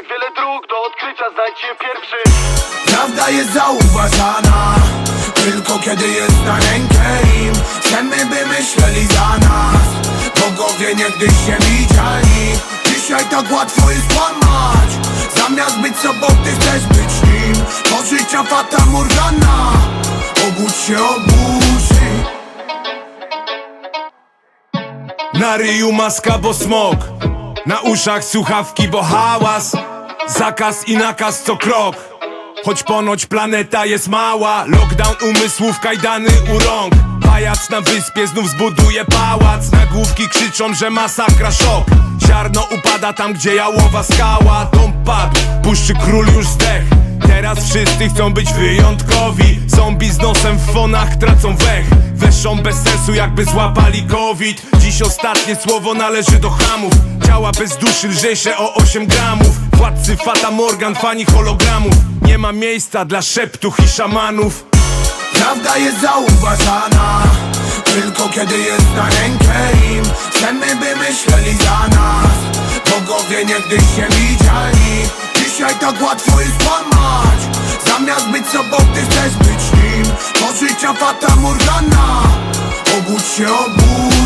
tak wiele dróg do odkrycia Znajdź pierwszy. Prawda jest zauważana Tylko kiedy jest na rękę im. Chcemy by myśleli za nas Bogowie niegdyś się widzieli. Dzisiaj tak łatwo jest kłamać Zamiast być sobą ty chcesz być nim. To życia fata Morgana Obudź się, oburzy. Na ryju maska, bo smok Na uszach słuchawki, bo hałas Zakaz i nakaz co krok. Choć ponoć planeta jest mała Lockdown umysłów, kajdany u rąk. Pajac na wyspie znów zbuduje pałac. Nagłówki krzyczą, że masakra szok. Ziarno upada tam, gdzie jałowa skała. Dom padł, puszczy król już zdech. Teraz wszyscy chcą być wyjątkowi. Zombie z nosem w fonach tracą wech. Weszą bez sensu jakby złapali covid. Dziś ostatnie słowo należy do hamów. Ciała bez duszy lżejsze o 8 gramów Władcy Fata Morgan, fani hologramów Nie ma miejsca dla szeptuch i szamanów. Prawda jest zauważana Tylko kiedy jest na rękę im. Chcemy by myśleli za nas Bogowie niegdyś się widzieli. Dzisiaj tak łatwo jest kłamać Zamiast być sobą ty chcesz być nim. To życia fata Morgana Obudź się, obudź